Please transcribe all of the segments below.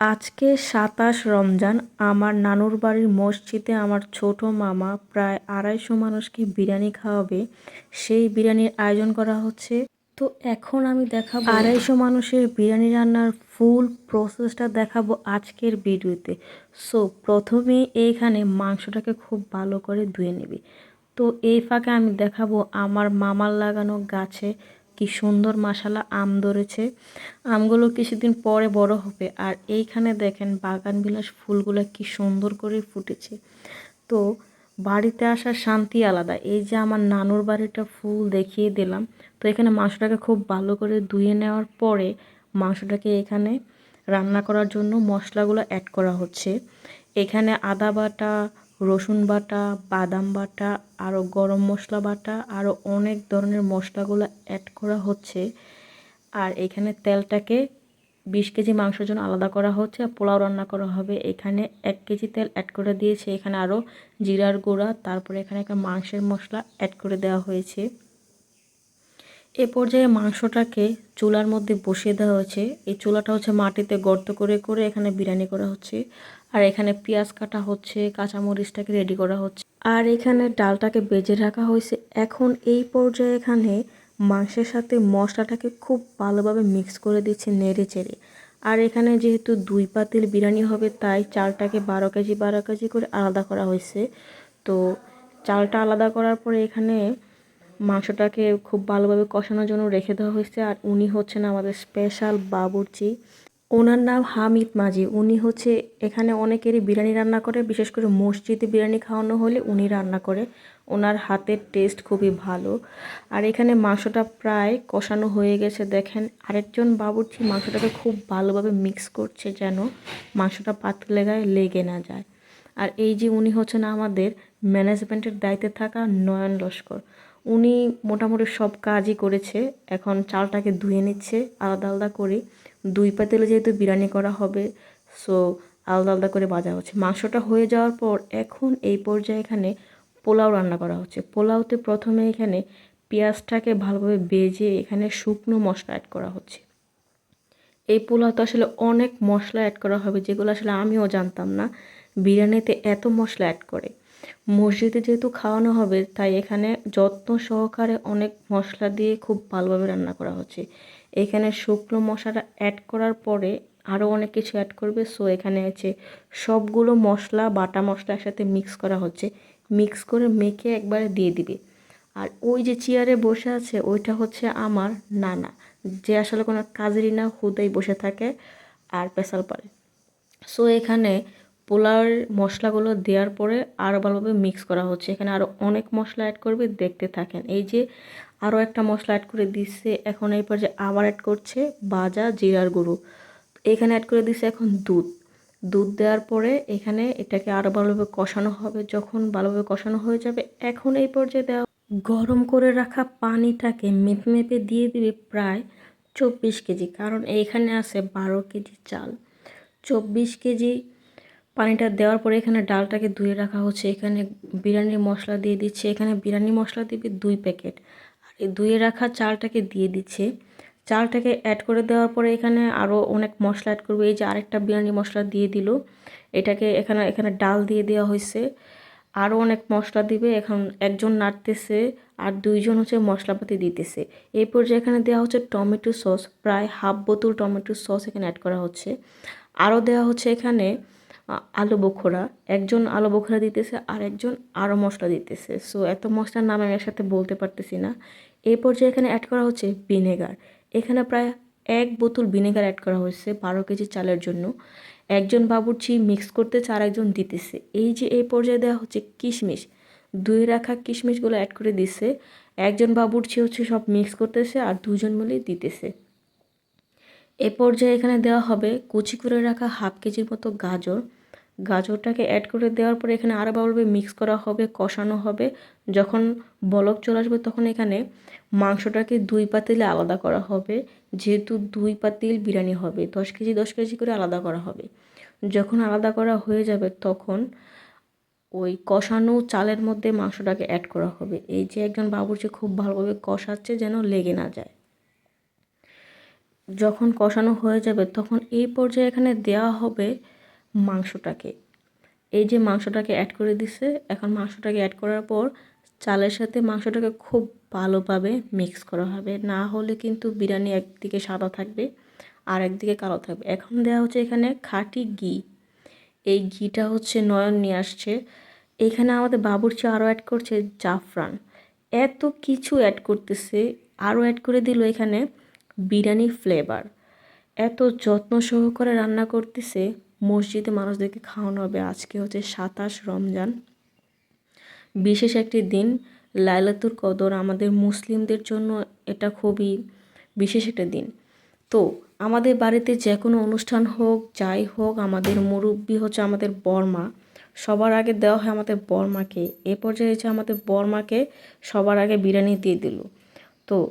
আজকে সাতাশ রমজান, আমার নানুর বাড়ির মসজিদে আমার ছোট মামা প্রায় আড়াইশো মানুষকে বিরিয়ানি খাওয়াবে। সেই বিরিয়ানির আয়োজন করা হচ্ছে। তো এখন আমি দেখাবো আড়াইশো মানুষের বিরিয়ানি রান্নার ফুল প্রসেসটা দেখাবো আজকের ভিডিওতে। সো প্রথমে এইখানে মাংসটাকে খুব ভালো করে ধুয়ে নেবে। তো এই ফাঁকে আমি দেখাবো আমার মামার লাগানো গাছে কি সুন্দর মাসালা আম ধরেছে। আমগুলো কিছুদিন পরে বড় হবে। আর এইখানে দেখেন বাগান বিলাস ফুলগুলো কি সুন্দর করে ফুটেছে। তো বাড়িতে আসার শান্তি আলাদা। এই যে আমার নানুর বাড়িটা ফুল দেখিয়ে দিলাম। তো এখানে মাংসটাকে খুব ভালো করে ধুয়ে নেওয়ার পরে মাংসটাকে এখানে রান্না করার জন্য মশলাগুলো অ্যাড করা হচ্ছে। এখানে আদা বাটা রসুন বাটা, বাদাম বাটা আরও গরম মশলা বাটা আরও অনেক ধরনের মশলাগুলো অ্যাড করা হচ্ছে। আর এখানে তেলটাকে বিশ কেজি মাংসের জন্য আলাদা করা হচ্ছে আর পোলাও রান্না করা হবে। এখানে এক কেজি তেল অ্যাড করে দিয়েছে। এখানে আরও জিরার গুঁড়া, তারপরে এখানে একটা মাংসের মশলা অ্যাড করে দেওয়া হয়েছে। এ পর্যায়ে মাংসটাকে চুলার মধ্যে বসিয়ে দেওয়া হয়েছে। এই চুলাটা হচ্ছে মাটিতে গর্ত করে করে এখানে বিরিয়ানি করা হচ্ছে। আর এখানে পেঁয়াজ কাটা হচ্ছে, কাঁচামরিচটাকে রেডি করা হচ্ছে। আর এখানে ডালটাকে বেজে রাখা হয়েছে। এখন এই পর্যায়ে এখানে মাংসের সাথে মশলাটাকে খুব ভালোভাবে মিক্স করে দিচ্ছে নেড়ে চেড়ে আর এখানে যেহেতু দুই পাতিল বিরিয়ানি হবে, তাই চালটাকে বারো কেজি বারো কেজি করে আলাদা করা হয়েছে। তো চালটা আলাদা করার পরে এখানে মাংসটাকে খুব ভালোভাবে কষানোর জন্য রেখে দেওয়া হয়েছে। আর উনি হচ্ছেন আমাদের স্পেশাল বাবুর্চি। ওনার নাম হামিদ মাঝি উনি হচ্ছে এখানে অনেকেরই বিরিয়ানি রান্না করে, বিশেষ করে মসজিদে বিরিয়ানি খাওয়ানো হলে উনি রান্না করে। ওনার হাতের টেস্ট খুবই ভালো। আর এখানে মাংসটা প্রায় কষানো হয়ে গেছে, দেখেন। আরেকজন বাবুর্চি মাংসটাকে খুব ভালোভাবে মিক্স করছে যেন মাংসটা পাতলে গায়ে লেগে না যায়। আর এই যে উনি হচ্ছেন আমাদের ম্যানেজমেন্টের দায়িত্বে থাকা নয়ন লস্কর। উনি মোটামুটি সব কাজই করেছে। এখন চালটাকে ধুয়ে নিচ্ছে, আলাদা আলাদা করে। দুই পাতিলে যেহেতু বিরিয়ানি করা হবে, সো আলাদা আলাদা করে ভাজা হচ্ছে। মাংসটা হয়ে যাওয়ার পর এখন এই পর্যায়ে এখানে পোলাও রান্না করা হচ্ছে। পোলাওতে প্রথমে এখানে পেঁয়াজটাকে ভালোভাবে বেজে এখানে শুকনো মশলা অ্যাড করা হচ্ছে। এই পোলাওতে আসলে অনেক মশলা অ্যাড করা হবে, যেগুলো আসলে আমিও জানতাম না। বিরিয়ানিতে এত মশলা অ্যাড করে। মসজিদে যেহেতু খাওয়ানো হবে, তাই এখানে যত্ন সহকারে অনেক মশলা দিয়ে খুব ভালোভাবে রান্না করা হচ্ছে। এখানে শুকনো মশলাটা অ্যাড করার পরে আরও অনেক কিছু অ্যাড করবে। সো এখানে আছে সবগুলো মশলা, বাটা মশলা একসাথে মিক্স করা হচ্ছে। মিক্স করে মেখে একবারে দিয়ে দিবে। আর ওই যে চেয়ারে বসে আছে, ওইটা হচ্ছে আমার নানা। যে আসলে কোনো কাজেরই না, হুদাই বসে থাকে আর পেশাল পারে। সো এখানে পোলাওয়ের মশলাগুলো দেওয়ার পরে আরও ভালোভাবে মিক্স করা হচ্ছে। এখানে আরও অনেক মশলা অ্যাড করবে, দেখতে থাকেন। এই যে আরও একটা মশলা অ্যাড করে দিচ্ছে, এখন এই পর্যায়ে আবার অ্যাড করছে বাজা জিরার গুঁড়ো। এখানে অ্যাড করে দিচ্ছে এখন দুধ। দুধ দেওয়ার পরে এখানে এটাকে আরও ভালোভাবে কষানো হবে। যখন ভালোভাবে কষানো হয়ে যাবে, এখন এই পর্যায়ে দেওয়া গরম করে রাখা পানিটাকে মেপে মেপে দিয়ে দিবে প্রায় চব্বিশ কেজি। কারণ এইখানে আছে বারো কেজি চাল। চব্বিশ কেজি পানিটা দেওয়ার পরে এখানে ডালটাকে ধুয়ে রাখা হচ্ছে। এখানে বিরিয়ানির মশলা দিয়ে দিচ্ছে। এখানে বিরিয়ানি মশলা দিবে দুই প্যাকেট। আর এই ধুয়ে রাখা চালটাকে দিয়ে দিচ্ছে। চালটাকে অ্যাড করে দেওয়ার পরে এখানে আরও অনেক মশলা অ্যাড করবে। এই যে আরেকটা বিরিয়ানি মশলা দিয়ে দিল। এটাকে এখানে এখানে ডাল দিয়ে দেওয়া হয়েছে। আরও অনেক মশলা দিবে। এখন একজন নাড়তেছে আর দুইজন হচ্ছে মশলাপাতি দিতেছে। এই পর্যায়ে এখানে দেওয়া হচ্ছে টমেটো সস। প্রায় হাফ বোতল টমেটো সস এখানে অ্যাড করা হচ্ছে। আরও দেওয়া হচ্ছে এখানে আলু বোখরা, একজন আলু বোখরা দিতেছে আর একজন আরও মশলা দিতেছে। সো এত মশলার নাম আমি একসাথে বলতে পারতেছি না। এই পর্যায়ে এখানে অ্যাড করা হচ্ছে ভিনেগার এখানে প্রায় এক বোতল ভিনেগার অ্যাড করা হয়েছে বারো কেজি চালের জন্য। একজন বাবুর্চি মিক্স করতেছে আর একজন দিতেছে। এই যে এই পর্যায়ে দেওয়া হচ্ছে কিশমিশ। দুই রাখা কিশমিশগুলো অ্যাড করে দিছে। একজন বাবুর্চি হচ্ছে সব মিক্স করতেছে আর দুজন মিলে দিতেছে। এ পর্যায়ে এখানে দেওয়া হবে কুচি করে রাখা হাফ কেজির মতো গাজর। গাজরটাকে অ্যাড করে দেওয়ার পরে এখানে আরও ভালোভাবে মিক্স করা হবে, কষানো হবে। যখন বলক চলে আসবে তখন এখানে মাংসটাকে দুই পাতিলে আলাদা করা হবে, যেহেতু দুই পাতিল বিরিয়ানি হবে, দশ কেজি দশ কেজি করে আলাদা করা হবে। যখন আলাদা করা হয়ে যাবে তখন ওই কষানো চালের মধ্যে মাংসটাকে অ্যাড করা হবে। এই যে একজন বাবুর্চি খুব ভালোভাবে কষাচ্ছে যেন লেগে না যায়। যখন কষানো হয়ে যাবে তখন এই পর্যায়ে এখানে দেওয়া হবে মাংসটাকে। এই যে মাংসটাকে অ্যাড করে দিছে, এখন মাংসটাকে অ্যাড করার পর চালের সাথে মাংসটাকে খুব ভালোভাবে মিক্স করা হবে। না হলে কিন্তু বিরিয়ানি একদিকে সাদা থাকবে আর একদিকে কালো থাকবে। এখন দেওয়া হচ্ছে এখানে খাঁটি ঘি। এই ঘিটা হচ্ছে নয়ন নিয়ে আসছে। এখানে আমাদের বাবুর্চি আরও অ্যাড করছে জাফরান। এত কিছু অ্যাড করতেছে আরও অ্যাড করে দিল এখানে বিরিয়ানি ফ্লেভার এত যত্ন সহকারে রান্না করতেছে। মসজিদে মানুষদেরকে খাওয়ানো হবে। আজকে হচ্ছে সাতাশ রমজান। বিশেষ একটি দিন লাইলাতুর কদর। আমাদের মুসলিমদের জন্য এটা খুবই বিশেষ একটা দিন। তো, আমাদের বাড়িতে যে কোনো অনুষ্ঠান হোক, যাই হোক, আমাদের মুরব্বি হচ্ছে আমাদের বর্মা। সবার আগে দেওয়া হয় আমাদের বর্মাকে। এ পর্যায়ে যে আমাদের বর্মাকে সবার আগে বিরিয়ানি দিয়ে দিল। তো,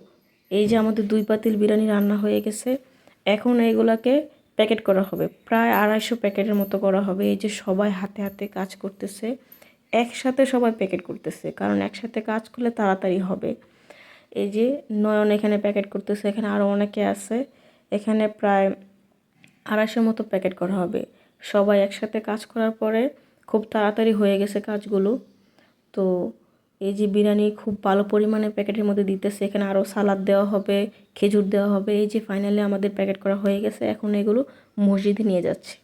এই যে আমাদের দুই পাতিল বিরিয়ানি রান্না হয়ে গেছে, এখন এইগুলাকে প্যাকেট করা হবে। প্রায় আড়াইশো প্যাকেটের মতো করা হবে। এই যে সবাই হাতে হাতে কাজ করতেছে, একসাথে সবাই প্যাকেট করতেছে, কারণ একসাথে কাজ করলে তাড়াতাড়ি হবে। এই যে নয়ন এখানে প্যাকেট করতেছে, এখানে আরও অনেকে আছে। এখানে প্রায় আড়াইশোর মতো প্যাকেট করা হবে। সবাই একসাথে কাজ করার পরে খুব তাড়াতাড়ি হয়ে গেছে কাজগুলো। তো এই যে বিরিয়ানি খুব ভালো পরিমাণে প্যাকেটের মধ্যে দিতেছে, এখানে আরও সালাদ দেওয়া হবে, খেজুর দেওয়া হবে। এই যে ফাইনালি আমাদের প্যাকেট করা হয়ে গেছে, এখন এগুলো মসজিদে নিয়ে যাচ্ছে।